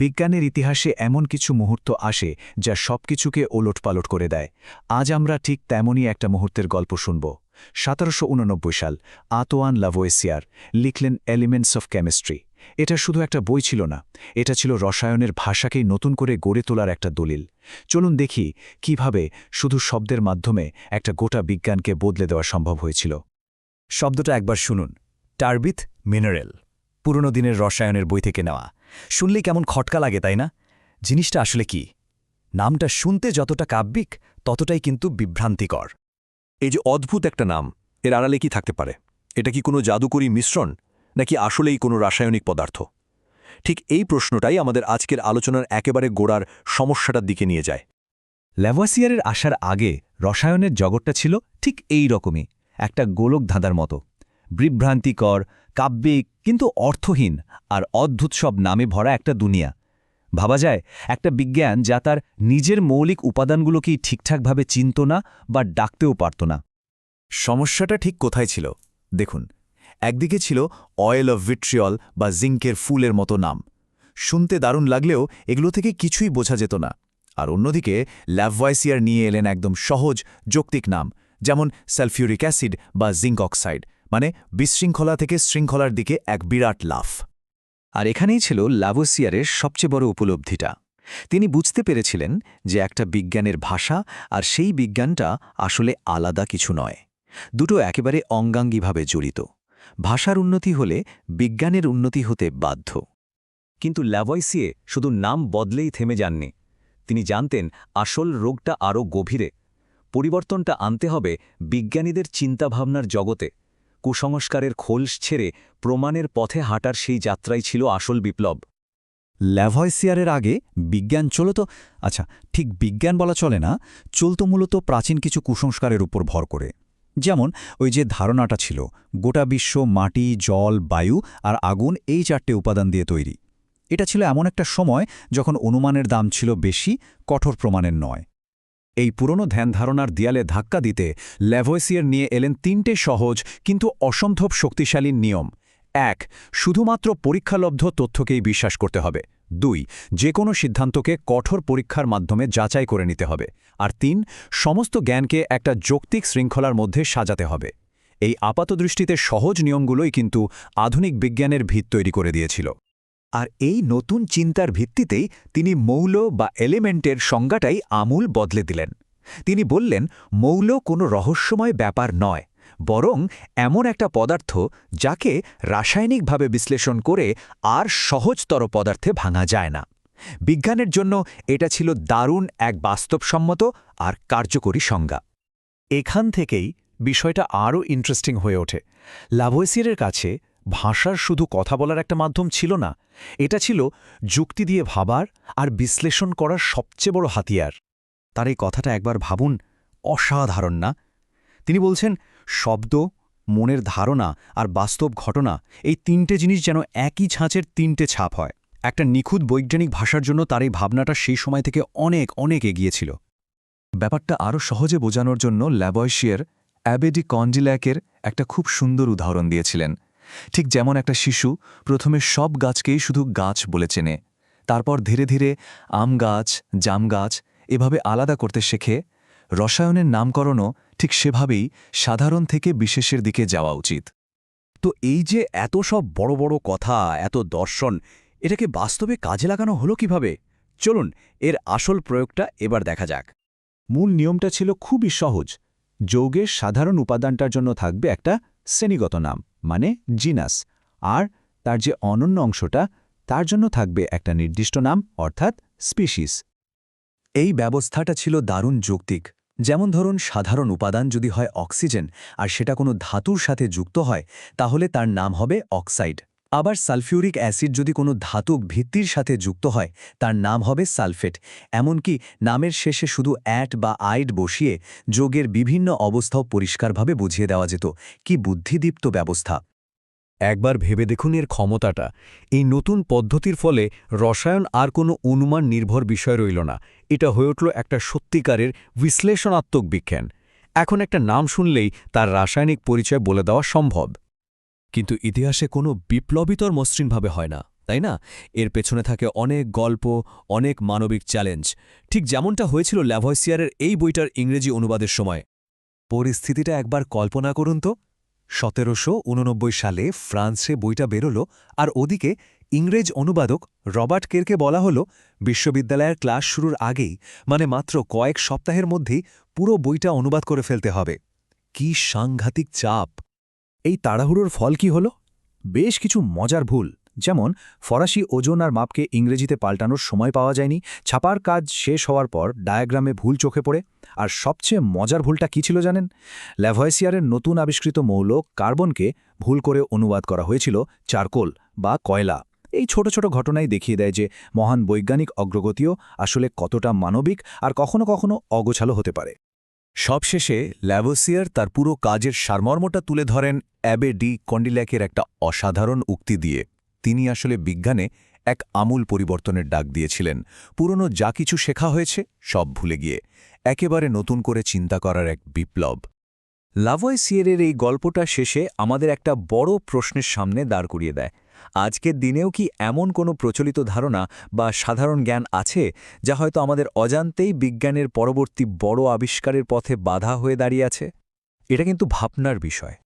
বিজ্ঞানের ইতিহাসে এমন কিছু মুহূর্ত আসে যা সবকিছুকে ওলটপালট করে দেয়। আজ আমরা ঠিক তেমনই একটা মুহূর্তের গল্প শুনব। সতেরোশো সাল, আতোয়ান লাভোয়েসিয়ার লিখলেন এলিমেন্টস অফ কেমিস্ট্রি এটা শুধু একটা বই ছিল না, এটা ছিল রসায়নের ভাষাকেই নতুন করে গড়ে তোলার একটা দলিল। চলুন দেখি কীভাবে শুধু শব্দের মাধ্যমে একটা গোটা বিজ্ঞানকে বদলে দেওয়া সম্ভব হয়েছিল। শব্দটা একবার শুনুন। টার্বিথ মিনারেল, পুরনো দিনের রসায়নের বই থেকে নেওয়া। শুনলেই কেমন খটকা লাগে, তাই না? জিনিসটা আসলে কি? নামটা শুনতে যতটা কাব্যিক, ততটাই কিন্তু বিভ্রান্তিকর। এই যে অদ্ভুত একটা নাম, এর আড়ালে কি থাকতে পারে? এটা কি কোনো জাদুকরী মিশ্রণ, নাকি আসলেই কোনো রাসায়নিক পদার্থ? ঠিক এই প্রশ্নটাই আমাদের আজকের আলোচনার একেবারে গোড়ার সমস্যাটার দিকে নিয়ে যায়। ল্যাভোয়াসিয়ারের আসার আগে রসায়নের জগৎটা ছিল ঠিক এই রকমই, একটা গোলক ধাঁধার মতো। বিভ্রান্তিকর, কাব্যিক, কিন্তু অর্থহীন আর অদ্ভুত সব নামে ভরা একটা দুনিয়া। ভাবা যায়, একটা বিজ্ঞান যা তার নিজের মৌলিক উপাদানগুলোকেই ঠিকঠাকভাবে চিনত না বা ডাকতেও পারত না। সমস্যাটা ঠিক কোথায় ছিল? দেখুন, একদিকে ছিল অয়েল অফ ভিট্রিয়ল বা জিঙ্কের ফুলের মতো নাম। শুনতে দারুণ লাগলেও এগুলো থেকে কিছুই বোঝা যেত না। আর অন্যদিকে ল্যাভয়েসিয়ার নিয়ে এলেন একদম সহজ, যৌক্তিক নাম, যেমন সালফিউরিক অ্যাসিড বা জিঙ্ক অক্সাইড। মানে বিশৃঙ্খলা থেকে শৃঙ্খলার দিকে এক বিরাট লাফ। আর এখানেই ছিল লাভোসিয়ারের সবচেয়ে বড় উপলব্ধিটা। তিনি বুঝতে পেরেছিলেন যে একটা বিজ্ঞানের ভাষা আর সেই বিজ্ঞানটা আসলে আলাদা কিছু নয়। দুটো একেবারে অঙ্গাঙ্গিভাবে জড়িত। ভাষার উন্নতি হলে বিজ্ঞানের উন্নতি হতে বাধ্য। কিন্তু ল্যাভয়েসিয়ে শুধু নাম বদলেই থেমে যাননি। তিনি জানতেন আসল রোগটা আরও গভীরে। পরিবর্তনটা আনতে হবে বিজ্ঞানীদের চিন্তাভাবনার জগতে। কুসংস্কারের খোলস ছেড়ে প্রমাণের পথে হাঁটার সেই যাত্রাই ছিল আসল বিপ্লব। ল্যাভয়েসিয়ারের আগে বিজ্ঞান চলত আচ্ছা ঠিক বিজ্ঞান বলা চলে না, চলত মূলত প্রাচীন কিছু কুসংস্কারের উপর ভর করে। যেমন, ওই যে ধারণাটা ছিল, গোটা বিশ্ব মাটি, জল, বায়ু আর আগুন এই চারটে উপাদান দিয়ে তৈরি। এটা ছিল এমন একটা সময় যখন অনুমানের দাম ছিল বেশি, কঠোর প্রমাণের নয়। এই পুরনো ধ্যান ধারণার দিয়ালে ধাক্কা দিতে ল্যাভয়েসিয়ার নিয়ে এলেন তিনটে সহজ কিন্তু অসম্ভব শক্তিশালী নিয়ম। এক, শুধুমাত্র পরীক্ষালব্ধ তথ্যকেই বিশ্বাস করতে হবে। দুই যে কোনো সিদ্ধান্তকে কঠোর পরীক্ষার মাধ্যমে যাচাই করে নিতে হবে। আর তিন, সমস্ত জ্ঞানকে একটা যৌক্তিক শৃঙ্খলার মধ্যে সাজাতে হবে। এই আপাতদৃষ্টিতে সহজ নিয়মগুলোই কিন্তু আধুনিক বিজ্ঞানের ভিত তৈরি করে দিয়েছিল। আর এই নতুন চিন্তার ভিত্তিতেই তিনি মৌল বা এলিমেন্টের সংজ্ঞাটাই আমূল বদলে দিলেন। তিনি বললেন, মৌল কোনো রহস্যময় ব্যাপার নয়, বরং এমন একটা পদার্থ যাকে রাসায়নিকভাবে বিশ্লেষণ করে আর সহজতর পদার্থে ভাঙা যায় না। বিজ্ঞানের জন্য এটা ছিল দারুণ এক বাস্তবসম্মত আর কার্যকরী সংজ্ঞা। এখান থেকেই বিষয়টা আরও ইন্টারেস্টিং হয়ে ওঠে। লাভোয়েসিয়ারের কাছে ভাষার শুধু কথা বলার একটা মাধ্যম ছিল না, এটা ছিল যুক্তি দিয়ে ভাবার আর বিশ্লেষণ করার সবচেয়ে বড় হাতিয়ার। তার এই কথাটা একবার ভাবুন, অসাধারণ না? তিনি বলছেন, শব্দ, মনের ধারণা আর বাস্তব ঘটনা, এই তিনটে জিনিস যেন একই ছাঁচের তিনটে ছাপ হয়। একটা নিখুঁত বৈজ্ঞানিক ভাষার জন্য তার এই ভাবনাটা সেই সময় থেকে অনেক অনেক এগিয়েছিল ব্যাপারটা আরও সহজে বোঝানোর জন্য ল্যাবয়শিয়ার অ্যাবেডি কন্ডিল্যাকের একটা খুব সুন্দর উদাহরণ দিয়েছিলেন। ঠিক যেমন একটা শিশু প্রথমে সব গাছকেই শুধু গাছ বলে চেনে, তারপর ধীরে ধীরে আম গাছ, জাম গাছ এভাবে আলাদা করতে শেখে, রসায়নের নামকরণও ঠিক সেভাবেই সাধারণ থেকে বিশেষের দিকে যাওয়া উচিত। তো এই যে এত সব বড় বড় কথা, এত দর্শন, এটাকে বাস্তবে কাজে লাগানো হলো কীভাবে? চলুন, এর আসল প্রয়োগটা এবার দেখা যাক। মূল নিয়মটা ছিল খুবই সহজ, যৌগের সাধারণ উপাদানটার জন্য থাকবে একটা শ্রেণীগত নাম। মানে জিনাস। আর তার যে অনন্য অংশটা, তার জন্য থাকবে একটা নির্দিষ্ট নাম, অর্থাৎ স্পিসিস। এই ব্যবস্থাটা ছিল দারুণ যৌক্তিক। যেমন ধরুন, সাধারণ উপাদান যদি হয় অক্সিজেন, আর সেটা কোনো ধাতুর সাথে যুক্ত হয়, তাহলে তার নাম হবে অক্সাইড। আবার সালফিউরিক অ্যাসিড যদি কোনো ধাতুক ভিত্তির সাথে যুক্ত হয়, তার নাম হবে সালফেট। এমনকি নামের শেষে শুধু অ্যাট বা আইড বসিয়ে যোগের বিভিন্ন অবস্থাও পরিষ্কারভাবে বুঝিয়ে দেওয়া যেত। কি বুদ্ধিদীপ্ত ব্যবস্থা! একবার ভেবে দেখুন এর ক্ষমতাটা। এই নতুন পদ্ধতির ফলে রসায়ন আর কোনো অনুমান নির্ভর বিষয় রইল না। এটা হয়ে উঠল একটা সত্যিকারের বিশ্লেষণাত্মক বিজ্ঞান। এখন একটা নাম শুনলেই তার রাসায়নিক পরিচয় বলে দেওয়া সম্ভব। কিন্তু ইতিহাসে কোনো বিপ্লবীতর মসৃণভাবে হয় না, তাই না? এর পেছনে থাকে অনেক গল্প, অনেক মানবিক চ্যালেঞ্জ। ঠিক যেমনটা হয়েছিল ল্যাভয়েসিয়ারের এই বইটার ইংরেজি অনুবাদের সময়। পরিস্থিতিটা একবার কল্পনা করুন তো। সতেরোশো উননব্বই সালে ফ্রান্সে বইটা বেরোল আর ওদিকে ইংরেজ অনুবাদক রবার্ট কেরকে বলা হলো, বিশ্ববিদ্যালয়ের ক্লাস শুরুর আগেই মানে মাত্র কয়েক সপ্তাহের মধ্যেই, পুরো বইটা অনুবাদ করে ফেলতে হবে। কি সাংঘাতিক চাপ! এই তাড়াহুড়োর ফল কি হল? বেশ কিছু মজার ভুল, যেমন ফরাসি ওজন আর মাপকে ইংরেজিতে পাল্টানোর সময় পাওয়া যায়নি, ছাপার কাজ শেষ হওয়ার পর ডায়াগ্রামে ভুল চোখে পড়ে, আর সবচেয়ে মজার ভুলটা কি ছিল জানেন? ল্যাভয়েসিয়ারের নতুন আবিষ্কৃত মৌল কার্বনকে ভুল করে অনুবাদ করা হয়েছিল চারকোল বা কয়লা। এই ছোট ছোট ঘটনাই দেখিয়ে দেয় যে মহান বৈজ্ঞানিক অগ্রগতিও আসলে কতটা মানবিক আর কখনো কখনো অগোছালো হতে পারে। সবশেষে ল্যাভোসিয়ার তার পুরো কাজের সারমর্মটা তুলে ধরেন অ্যাবে ডি কন্ডিল্যাকের একটা অসাধারণ উক্তি দিয়ে তিনি আসলে বিজ্ঞানে এক আমূল পরিবর্তনের ডাক দিয়েছিলেন। পুরনো যা কিছু শেখা হয়েছে সব ভুলে গিয়ে, একেবারে নতুন করে চিন্তা করার এক বিপ্লব। লাভয়েসিয়ারের এই গল্পটা শেষে আমাদের একটা বড় প্রশ্নের সামনে দাঁড় করিয়ে দেয়। আজকের দিনেও কি এমন কোনো প্রচলিত ধারণা বা সাধারণ জ্ঞান আছে যা হয়তো আমাদের অজান্তেই বিজ্ঞানের পরবর্তী বড় আবিষ্কারের পথে বাধা হয়ে দাঁড়িয়ে আছে? এটা কিন্তু ভাবনার বিষয়।